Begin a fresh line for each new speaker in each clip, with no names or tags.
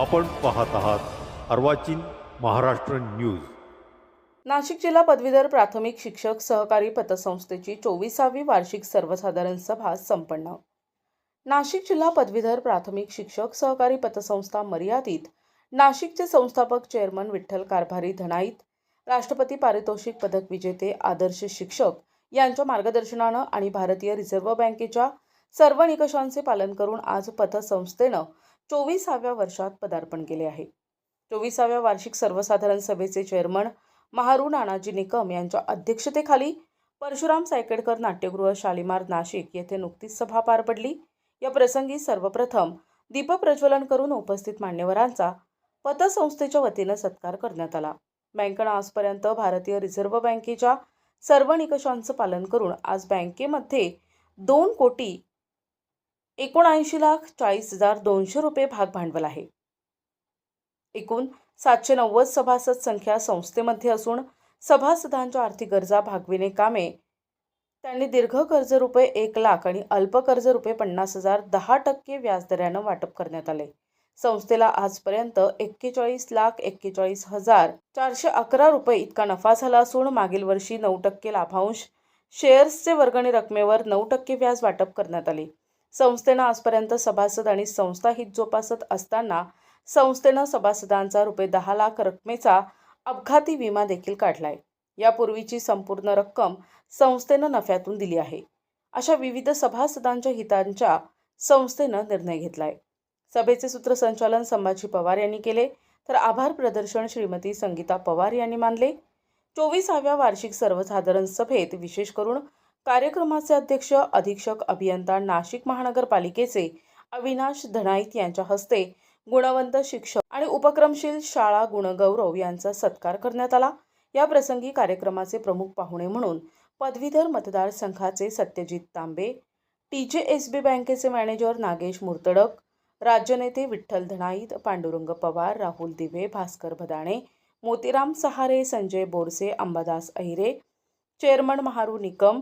आपण पाहत आहात अर्वाचीन महाराष्ट्र न्यूज.
नाशिक जिल्हा पदवीधर प्राथमिक शिक्षक सहकारी पतसंस्थेची चोवीसावी वार्षिक सर्वसाधारण सभा संपन्न. नाशिक जिल्हा पदवीधर प्राथमिक शिक्षक सहकारी पतसंस्था मर्यादित नाशिकचे संस्थापक चेअरमन विठ्ठल कारभारी धनाईत राष्ट्रपती पारितोषिक पदक विजेते आदर्श शिक्षक यांच्या मार्गदर्शनानं आणि भारतीय रिझर्व्ह बँकेच्या सर्व निकषांचे पालन करून आज पतसंस्थेनं चोवीसाव्या वर्षात पदार्पण केले आहे. चोवीसाव्या वार्षिक सर्वसाधारण सभेचे चेअरमन महारू नानाजी निकम यांच्या अध्यक्षतेखाली परशुराम सायकेडकर नाट्यगृह शालिमार नाशिक येथे नुकतीच सभा पार पडली. या प्रसंगी सर्वप्रथम दीपप्रज्वलन करून उपस्थित मान्यवरांचा पतसंस्थेच्या वतीनं सत्कार करण्यात आला. बँकेनं आजपर्यंत भारतीय रिझर्व्ह बँकेच्या सर्व निकषांचं पालन करून आज बँकेमध्ये दोन कोटी एकोणऐंशी लाख चाळीस हजार दोनशे रुपये भाग भांडवल आहे. एकूण सातशे नव्वद सभासद संख्या संस्थेमध्ये असून सभासदांच्या आर्थिक गरजा भागविणे कामे त्यांनी दीर्घ कर्ज रुपये एक लाख आणि अल्प कर्ज रुपये पन्नास हजार दहा टक्के व्याजदरानं वाटप करण्यात आले. संस्थेला आजपर्यंत एक्केचाळीस लाख एक्केचाळीस हजार चारशे अकरा रुपये इतका नफा झाला असून मागील वर्षी नऊ टक्के लाभांश शेअर्सचे वर्गणी रकमेवर नऊ टक्के व्याज वाटप करण्यात आले. संस्थेनं आजपर्यंत सभासद आणि संस्था हित जोपासत असताना संस्थेनं सभासदांचा रुपये दहा लाख रकमेचा अपघाती विमा देखील काढलाय. यापूर्वीची संपूर्ण रक्कम संस्थेनं नफ्यातून दिली आहे. अशा विविध सभासदांच्या हितांच्या संस्थेनं निर्णय घेतलाय. सभेचे सूत्रसंचालन संभाजी पवार यांनी केले. तर आभार प्रदर्शन श्रीमती संगीता पवार यांनी मानले. चोवीसाव्या वार्षिक सर्वसाधारण सभेत विशेष करून कार्यक्रमाचे अध्यक्ष अधीक्षक अभियंता नाशिक महानगरपालिकेचे अविनाश धनाईत यांच्या हस्ते गुणवंत शिक्षक आणि उपक्रमशील शाळा गुणगौरव यांचा सत्कार करण्यात आला. या प्रसंगी कार्यक्रमाचे प्रमुख पाहुणे म्हणून पदवीधर मतदारसंघाचे Satyajit Tambe T J S B बँकेचे manager Nagesh Murtadak राज्यनेते Vitthal Dhanait Pandurang Pawar Rahul Dive Bhaskar Bhadane Motiram Sahare Sanjay Borse Ambadas Ahire chairman Maharu Nikam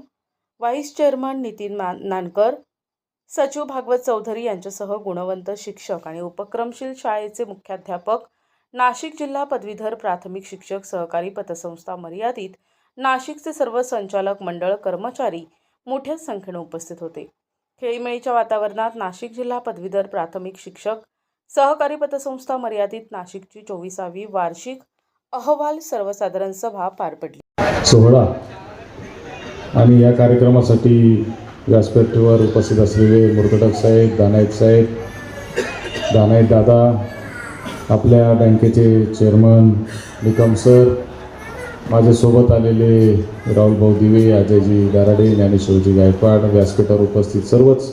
vice chairman Nitin मा नानकर सचिव भागवत चौधरी यांच्यासह गुणवंत शिक्षक आणि उपक्रमशील शाळेचे मुख्याध्यापक नाशिक जिल्हा पदवीधर प्राथमिक शिक्षक सहकारी पतसंस्था मर्यादित नाशिकचे सर्व संचालक मंडळ कर्मचारी मोठ्या संख्येने उपस्थित होते. खेळीमेळीच्या वातावरणात नाशिक जिल्हा पदवीधर प्राथमिक शिक्षक सहकारी पतसंस्था मर्यादित नाशिकची चोवीसावी वार्षिक अहवाल सर्वसाधारण सभा पार पडली.
सोहळा आणि या कार्यक्रमासाठी व्यासपीठावर उपस्थित असलेले मुरतडक साहेब दानायत साहेब दानायत दादा आपल्या बँकेचे चेअरमन निकम सर माझ्यासोबत आलेले राहुलभाऊ दिवे अजयजी दाराडे ज्ञानेश्वरजी गायकवाड व्यासपीठावर उपस्थित सर्वच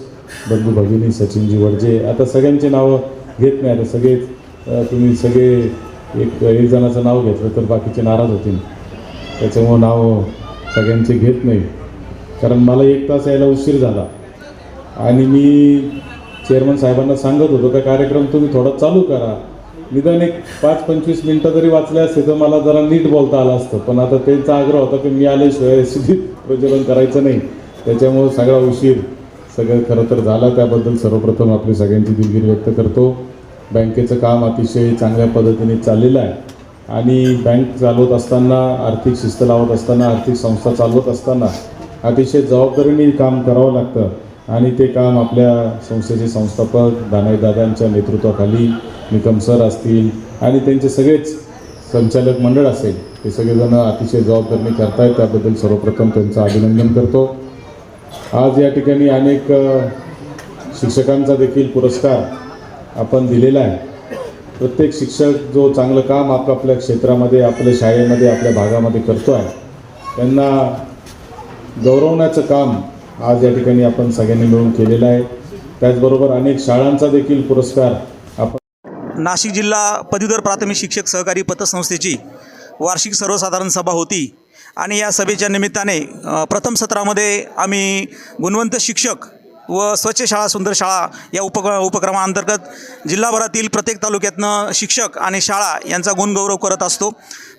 बंधू भगिनी सचिनजी वडजे. आता सगळ्यांचे नावं घेत नाही आता सगळे तुम्ही सगळे एक एक जणाचं नाव घेतलं तर बाकीचे नाराज होतील. त्याच्यामुळं नाव सगळ्यांचे घेत नाही. कारण मला एक तास यायला उशीर झाला. आणि मी चेअरमन साहेबांना सांगत होतो का कार्यक्रम तुम्ही थोडा चालू करा. निदान एक पाच पंचवीस मिनटं जरी वाचले असते तर मला जरा नीट बोलता आलं असतं. पण आता त्यांचा आग्रह होता की मी आल्याशिवाय सुधीत प्रज्वलन करायचं नाही. त्याच्यामुळं सगळा उशीर सगळं खरं तर झाला. त्याबद्दल सर्वप्रथम आपली सगळ्यांची दिलगिरी व्यक्त करतो. बँकेचं काम अतिशय चांगल्या पद्धतीने चाललेलं आहे. आणि बँक चालवत असताना आर्थिक शिस्त लावत असताना आर्थिक संस्था चालवत असताना अतिशय जबाबदारीने काम करावं लागतं. आणि ते काम आपल्या संस्थेचे संस्थापक दानाईदादांच्या नेतृत्वाखाली निकम सर असतील आणि त्यांचे सगळेच संचालक मंडळ असेल हे सगळेजण अतिशय जबाबदारीने करतायत. त्याबद्दल सर्वप्रथम त्यांचं अभिनंदन करतो. आज या ठिकाणी अनेक शिक्षकांचा देखील पुरस्कार आपण दिलेला आहे. प्रत्येक शिक्षक जो चांगलं काम आपापल्या क्षेत्रामध्ये आपल्या शाळेमध्ये आपल्या भागामध्ये करतो आहे त्यांना गौरवण्याचं काम आज या ठिकाणी आपण सगळ्यांनी मिळून केलेलं आहे. त्याचबरोबर अनेक शाळांचा देखील पुरस्कार आपण
नाशिक जिल्हा पदवीधर प्राथमिक शिक्षक सहकारी पतसंस्थेची वार्षिक सर्वसाधारण सभा होती आणि या सभेच्या निमित्ताने प्रथम सत्रामध्ये आम्ही गुणवंत शिक्षक व स्वच्छ शाळा सुंदर शाळा या उपक उपक्रमाअंतर्गत जिल्हाभरातील प्रत्येक तालुक्यातनं शिक्षक आणि शाळा यांचा गुणगौरव करत असतो.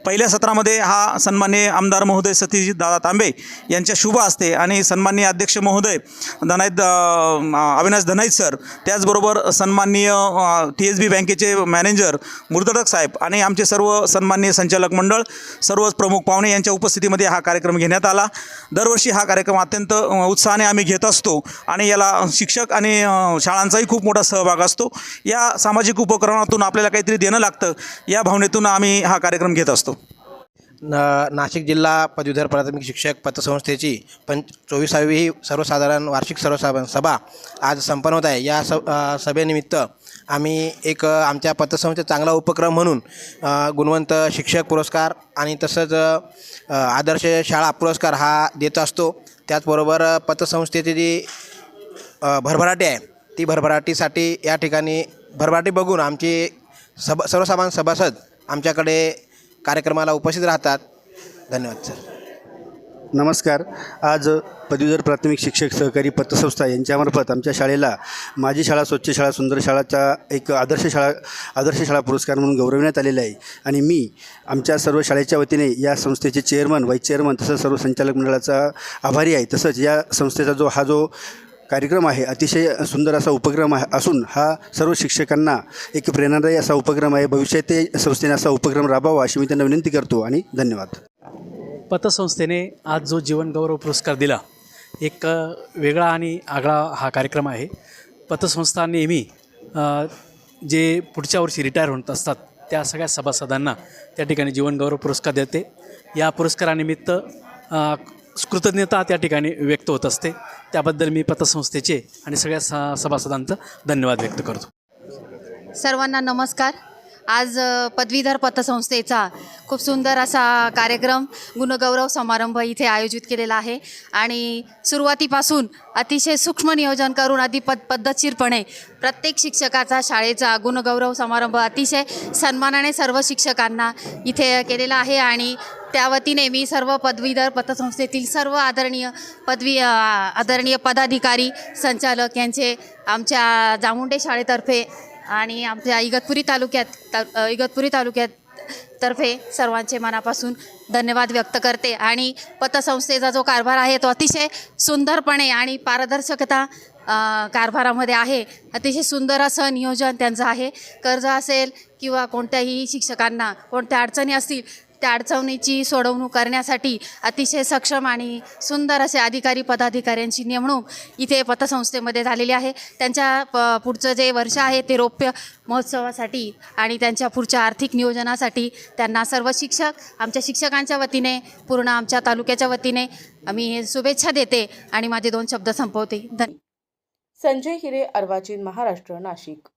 पहिल्या सत्रामध्ये हा सन्मान्य आमदार महोदय सतीश दादा तांबे यांच्या शुभ असते आणि सन्मान्य अध्यक्ष महोदय धनाईत अविनाश धनाईत सर त्याचबरोबर सन्माननीय टी एस बी बँकेचे मॅनेजर मुर्दडक साहेब आणि आमचे सर्व सन्माननीय संचालक मंडळ सर्व प्रमुख पाहुणे यांच्या उपस्थितीमध्ये हा कार्यक्रम घेण्यात आला. दरवर्षी हा कार्यक्रम अत्यंत उत्साहाने आम्ही घेत असतो आणि या याला शिक्षक आणि शाळांचाही खूप मोठा सहभाग असतो. या सामाजिक उपक्रमातून आपल्याला काहीतरी देणं लागतं या भावनेतून आम्ही हा कार्यक्रम घेत असतो.
न नाशिक जिल्हा पदवीधर प्राथमिक शिक्षक पतसंस्थेची पंच चोवीसावी ही सर्वसाधारण वार्षिक सर्वसाधारण सभा आज संपन्न होत आहे. या स सभेनिमित्त आम्ही एक आमच्या पतसंस्थेचा चांगला उपक्रम म्हणून गुणवंत शिक्षक पुरस्कार आणि तसंच आदर्श शाळा पुरस्कार हा देत असतो. त्याचबरोबर पतसंस्थेची जी भरभराटी आहे. ती भरभराटीसाठी या ठिकाणी भरभराटी बघून आमची सब सर्वसामान्य सभासद आमच्याकडे कार्यक्रमाला उपस्थित राहतात. धन्यवाद सर.
नमस्कार. आज पदवीधर प्राथमिक शिक्षक सहकारी पतसंस्था यांच्यामार्फत आमच्या शाळेला माझी शाळा स्वच्छ शाळा सुंदर शाळाचा एक आदर्श शाळा आदर्श शाळा पुरस्कार म्हणून गौरवण्यात आलेला आहे. आणि मी आमच्या सर्व शाळेच्या वतीने या संस्थेचे चेअरमन व्हाईस चेअरमन तसंच सर्व संचालक मंडळाचा आभारी आहे. तसंच या संस्थेचा जो हा जो कार्यक्रम आहे. अतिशय सुंदर असा उपक्रम आहे. असून हा सर्व शिक्षकांना एक प्रेरणादायी असा उपक्रम आहे. भविष्यात ते संस्थेने असा उपक्रम राबवावा अशी मी त्यांना विनंती करतो आणि धन्यवाद.
पतसंस्थेने आज जो जीवनगौरव पुरस्कार दिला एक वेगळा आणि आगळा हा कार्यक्रम आहे. पतसंस्था नेहमी जे पुढच्या वर्षी रिटायर होत असतात त्या सगळ्या सभासदांना त्या ठिकाणी जीवनगौरव पुरस्कार देते. या पुरस्कारानिमित्त कृतज्ञता त्या ठिकाणी व्यक्त होत असते. त्याबद्दल मी पतसंस्थेचे आणि सगळ्या स सभासदांचं धन्यवाद व्यक्त करतो.
सर्वांना नमस्कार. आज पदवीधर पतसंस्थेचा खूप सुंदर असा कार्यक्रम गुणगौरव समारंभ इथे आयोजित केलेला आहे. आणि सुरुवातीपासून अतिशय सूक्ष्म नियोजन करून अति पद पद्धतशीरपणे प्रत्येक शिक्षकाचा शाळेचा गुणगौरव समारंभ अतिशय सन्मानाने सर्व शिक्षकांना इथे केलेला आहे. आणि त्या वतीने मी सर्व पदवीधर पतसंस्थेतील सर्व आदरणीय पदवी आदरणीय पदाधिकारी संचालक यांचे आमच्या जामुंडे शाळेतर्फे आणि आमच्या इगतपुरी तालुक्यात इगतपुरी तालुक्यात तर्फे सर्वांचे मनापासून धन्यवाद व्यक्त करते. आणि पतसंस्थेचा जो कारभार आहे तो अतिशय सुंदरपणे आणि पारदर्शकता कारभारामध्ये आहे. अतिशय सुंदर असं नियोजन त्यांचं आहे. कर्ज असेल किंवा कोणत्याही शिक्षकांना कोणत्या अडचणी असतील त्या अडचणीची सोडवणूक करण्यासाठी अतिशय सक्षम आणि सुंदर असे अधिकारी पदाधिकाऱ्यांची नेमणूक इथे पतसंस्थेमध्ये झालेली आहे. त्यांच्या प पुढचं जे वर्ष आहे ते रौप्य महोत्सवासाठी आणि त्यांच्या पुढच्या आर्थिक नियोजनासाठी त्यांना सर्व शिक्षक आमच्या शिक्षकांच्या वतीने पूर्ण आमच्या तालुक्याच्या वतीने आम्ही शुभेच्छा देते आणि माझे दोन शब्द संपवते. धन्यवाद
संजय हिरे अर्वाचीन महाराष्ट्र नाशिक.